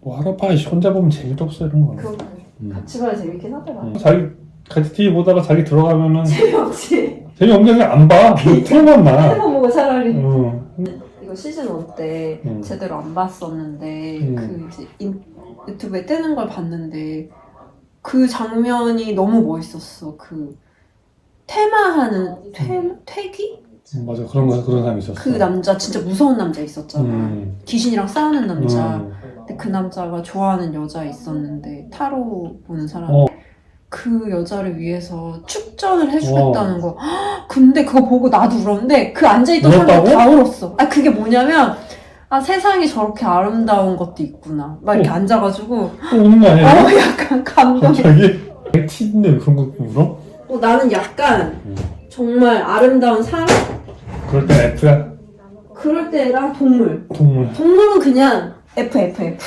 뭐 하루파이 혼자 보면 재미도 없어 이런 거. 그거 음. 같이 봐야 재밌긴 하더라. 음. 자기 같이 TV 보다가 자기 들어가면은 재미없지. 재미없는 게 안 봐. 틀어만 나. 해서 보고 차라리. 어. 이거 시즌 1 때 음. 제대로 안 봤었는데 음. 그 이제 인, 유튜브에 뜨는 걸 봤는데 그 장면이 너무 멋있었어. 그 퇴마하는 퇴 퇴기? 음, 맞아 그런 거 그런 사람이 있었어. 그 남자 진짜 무서운 남자 있었잖아. 음. 귀신이랑 싸우는 남자. 음. 그 남자가 좋아하는 여자 있었는데 타로 보는 사람. 어. 그 여자를 위해서 축전을 해주겠다는 거. 헉, 근데 그거 보고 나도 울었는데 그 앉아있던 사람들 울었다고? 다 울었어. 아 그게 뭐냐면 아 세상이 저렇게 아름다운 것도 있구나. 막 이렇게 어. 앉아가지고 또 우는 거 아니야? 어 약간 감동이. 갑자기 티인데 그런 거 울어? 어, 나는 약간 음. 정말 아름다운 사람 그럴 땐 F야 그럴 때랑 동물. 동물. 동물은 그냥 F F F.